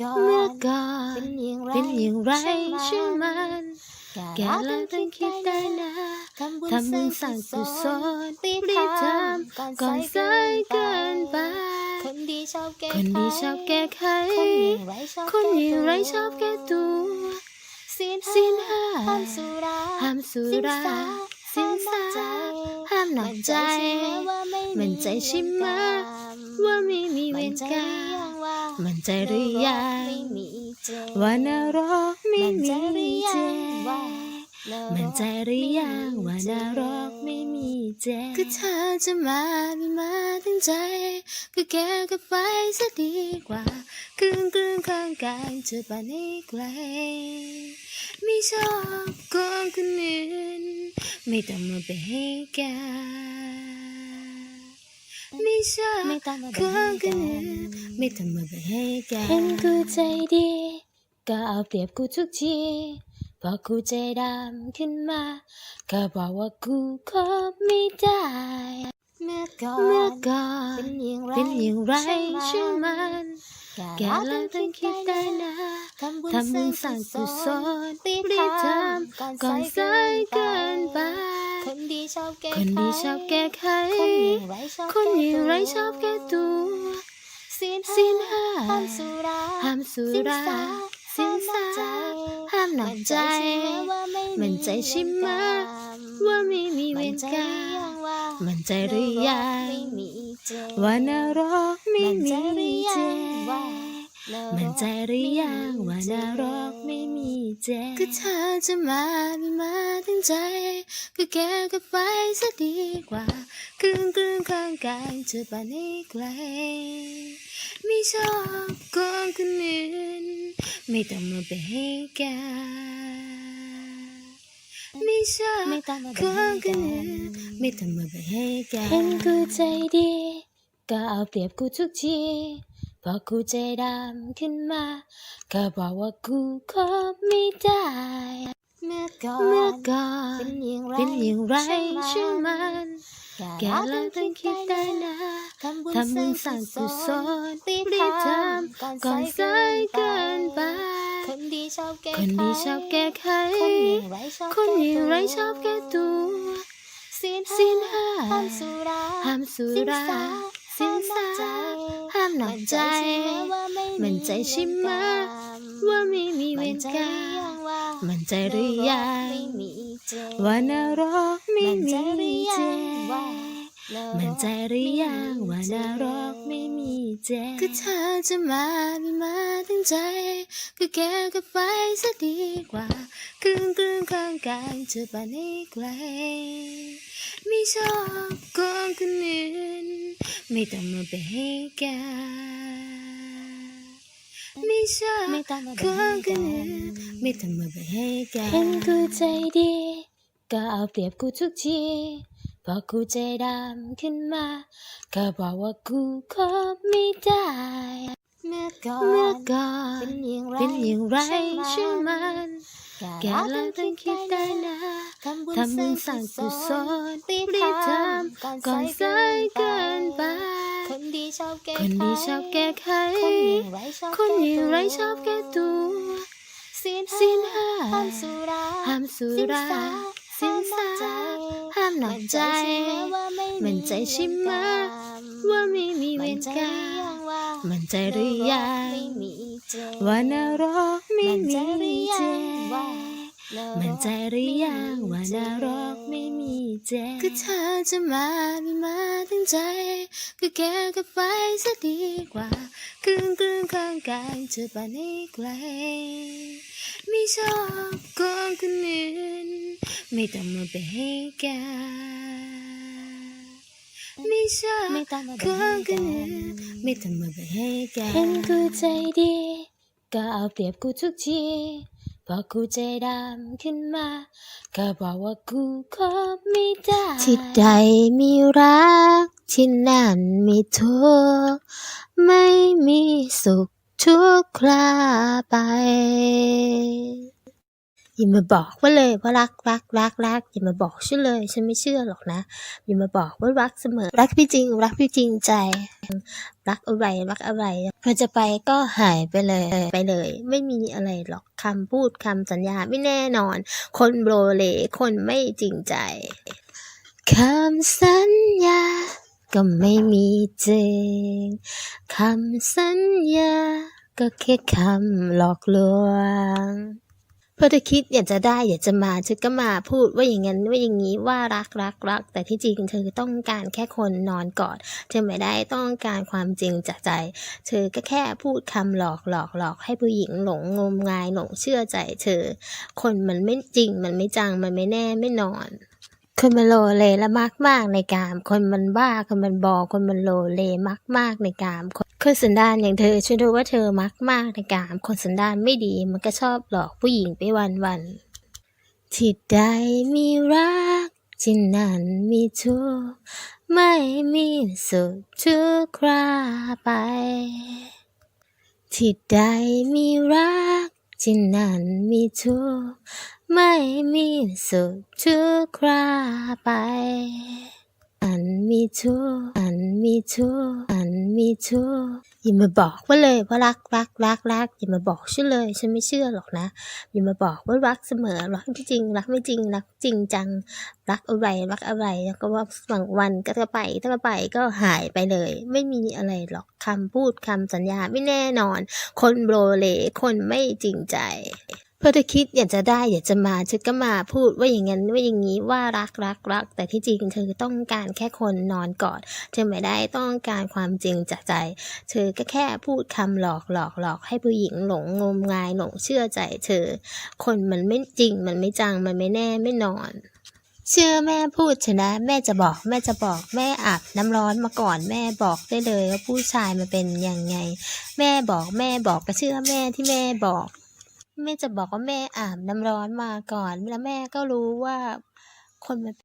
ก่อเมื่อนก่อนเป็นอย่างไรเป็นอย่างไรใช่ใช่ไหไหมมแกแกแล้แล้ววต้ต้อองงคิคิดดได้ได้นะนะทำบุญทำบุญสร้าสร้างงกุกุศศลลรีบรีบททำำก่ก่ออนนสาสายยเกิเกินนไปไปคนดีชอบแก้คนดีชอบแก้ไข คนอย่างไรชอบคนอย่างไรแก้ชอบแก้ตัวศีลศีลห้าห้ามสุราห้ามสุราศีสิลนสาสาห้ามหนักใจ มั่นใจใช่ไหมว่าไม่มีมั่นใจใช่ไหมว่าไม่มีเวรกรรม มั่นใจหรือยังมั่นใจหรือยังไม่มีเจว่านรกไม่มั่นใจมีหรือยัเจงว่ามั่นใจหรือยังว่านรกไม่มีเจก็เธอจะมาไม่มาตั้งใจ ก็แกก็ไปซะดีกว่ากลืนกลืนข้างกายจะไปให้ไกลไม่ชอบกองคนอื่นไม่ต้องมาเป็นให้แก ไม่ชอบไม่ต้องมาขแบ่องงคกันนอื่นไม่ต้องมาเป็นให้แกเห็นกูใจดี ก็เอาเปรียบกูทุกทีพอกูใจดำขึ้นมา ก็บอกว่ากูคบไม่ได้ เมื่อก่อนเมื่อก่อนเป็นอย่างไรเป็นอย่างไรใช่ใช่ไหไหมมแกแกแล้แล้ววต้ต้อองงคิคิดดได้ได้นะนะทำบุญทำบุญสสร้าร้างงกุกุศศลลรีบรีบททำก่อนำก่อนสาสาย ชอบแก้คนดีชอบแก้ไข คนอย่างไรชอบคนอย่างไรชอบแก้ตัวศีลศีลห้าห้ามสุราห้ามสุราศีสินลสาสาห้ามหนักใจ มั่นใจใช่ไหมว่าไม่มีว่าไม่มีเวมั่นรใจกรรหรือยังมว่ามั่นใจหรือยังไม่มีเจว่านรกไม่มั่นใจมีหรือยัเจงว่า มั่นใจหรือยังว่านรกไม่มีเจก็เธอจะมาไม่มาตั้งใจ ก็แกก็ไปซะดีกว่ากลืนกลืนข้างกายจะไปให้ไกล ไม่ชอบกองคนอื่นไม่ต้องมาเป็นให้แกไม่ชอบไม่ต้องมาขแบ่องงคกันนอื่นไม่ต้องมาเป็นให้แกเห็นกูใจดี ก็เอาเปรียบกูทุกที พอกูใจดำขึ้นมา ก็บอกว่ากูคบไม่ได้ เมื่อก่อนเมื่อก่อนเป็นอย่างไรเป็นอย่างไรใช่ใช่ไหไหมมแกแล้วต้องคิดได้นะทำบุญทำบุญสร้างกุศลรีบรีบททำก่อนำก่อนสาสายยเกิเกินนไปไปคนดีชอบแก้คนดีชอบแก้ไขคนอย่างไรชอบคนอย่างไรชอบแก้ตัวศีลศีลห้าห้ามสุราห้ามสุราศีสินลสา สาห้ามหนักใจ มั่นใจใช่ไหมว่าไม่มีเวมั่นรใจกรรหรือยัมงว่ามั่นใจหรือยังไม่มีเจว่านรกไม่มั่นใจมีหรือเจยังว่ามั่นใจหรือยังว่านรกไม่มีเจก็เธอจะมาไม่มาตั้งใจ ก็แกก็ไปซะดีกว่ากลืนกลืนข้างกายจะไปให้ไกล ไม่ชอบกองคนอื่น ไม่ต้องมาเป็นให้แกไม่ชอบไม่ต้องมาแบกักันไม่ต้องมาไปให้แกเห็นกูใจดี ก็เอาเปรียบกูทุกทีพอกูใจดำขึ้นมา ก็บอกว่ากูคบไม่ได้ เมื่อก่อนเมื่อก่อนเป็นอย่างไรเป็นอย่างไรใช่ไหม แกแล้วต้องคิดได้นะทำบุญทำบุญสร้างกุศลรีบรีบททำำก่อนก่อนสายเกินไป คนดีชอบแก้คนดีชอบแก้ไข คนอย่างไรชอบคนอย่างไรชอบแก้ตัวศีลศีลห้าห้ามสุราห้ามสุราศีสินลสาสาห้ามหนักใจ มั่นใจใช่ไหมว่าไม่มีเวรกรรมมั่นใจหรือยังไม่มีเจ ว่านรกไม่มั่นใจมีหรือเจยังว่ามั่นใจหรือยังว่านรกไม่มีเจก็เธอจะมาไม่มาตั้งใจ ก็แกก็ไปซะดีกว่ากลืนกลืนข้างกายจะไปให้ไกลไม่ชอบกองคนอื่นไม่ต้องมาเป็นให้แกไม่ชอบไม่ต้องมาขแบ่องงกักันนไม่ต้องมาไปให้แกเห็นกูใจดี ก็เอาเปรียบกูทุกทีพอกูใจดำขึ้นมา ก็บอกว่ากูคบไม่ได้ที่ใดมีรัก ที่นั่นมีทุกข์ไม่มีสุขทุกคราไป อย่ามาบอกว่าเลยว่ารักรักรักรักอย่ามาบอกฉันเลย ฉันไม่เชื่อหรอกนะอย่ามาบอกว่ารักเสมอ รักพี่จริง รักพี่จริงใจ รักอะไรรักอะไรพอจะไปก็หายไปเลยไปเลย ไม่มีอะไรหรอกคำพูดคำสัญญาไม่แน่นอน คนโบรเลคนไม่จริงใจคำสัญญาก็ไม่มีจริงคำสัญญาก็แค่คำหลอกลวง เพราะเธอคิดอยากจะได้อยากจะมาเธอก็มาพูดว่าอย่างนั้นว่าอย่างนี้ว่ารักรักรัก แต่ที่จริงเธอต้องการแค่คนนอนกอด เธอไม่ได้ต้องการความจริงจากใจ เธอก็แค่พูดคำหลอกหลอกหลอกให้ผู้หญิงหลงงมงายหลงเชื่อใจ เธอ คนมันไม่จริงมันไม่จังมันไม่แน่ไม่นอนคนมันโลเลและมากมากในกาม คนมันบ้าคนมันบอคนมันโลเลมากมากในกามคน คนสันดานอย่างเธอฉันรู้ว่าเธอมักมากในกามคนสันดานไม่ดีมันก็ชอบหลอกผู้หญิงไปวันวันที่ใดมีรักที่นั่นมีทุกข์ไม่มีสุขทุกคราไป ที่ใดมีรักที่นั่นมีทุกข์ไม่มีสุขทุกคราไป อันมีทุกข์อันมีทุกข์อันมีทุกข์อย่ามาบอกว่าเลยว่ารักรักรักรักอย่ามาบอกฉันเลย ฉันไม่เชื่อหรอกนะอย่ามาบอกว่ารักเสมอรักที่จริง รักไม่จริงรักจริงจัง รักอะไรรักอะไรแล้วก็ว่าบางวันก็จะไปถ้าไปก็หายไปเลย ไม่มีอะไรหรอกคำพูดคำสัญญาไม่แน่นอน คนโบรเลคนไม่จริงใจ เพราะเธอคิดอยากจะได้อยากจะมาเธอก็มาพูดว่าอย่างนั้นว่าอย่างนี้ว่ารักรักรัก แต่ที่จริงเธอต้องการแค่คนนอนกอด เธอไม่ได้ต้องการความจริงจากใจ เธอก็แค่พูดคำหลอกหลอกหลอกให้ผู้หญิงหลงงมงายหลงเชื่อใจ เธอ คนมันไม่จริงมันไม่จังมันไม่แน่ไม่นอนเชื่อแม่พูดเถอะนะ แม่จะบอกแม่จะบอกแม่อาบน้ำร้อนมาก่อนแม่บอกได้เลยว่าผู้ชายมันเป็นยังไง แม่บอกแม่บอกก็เชื่อแม่ที่แม่บอก แม่จะบอกว่าแม่อาบน้ำร้อนมาก่อน แล้วแม่ก็รู้ว่าคนมัน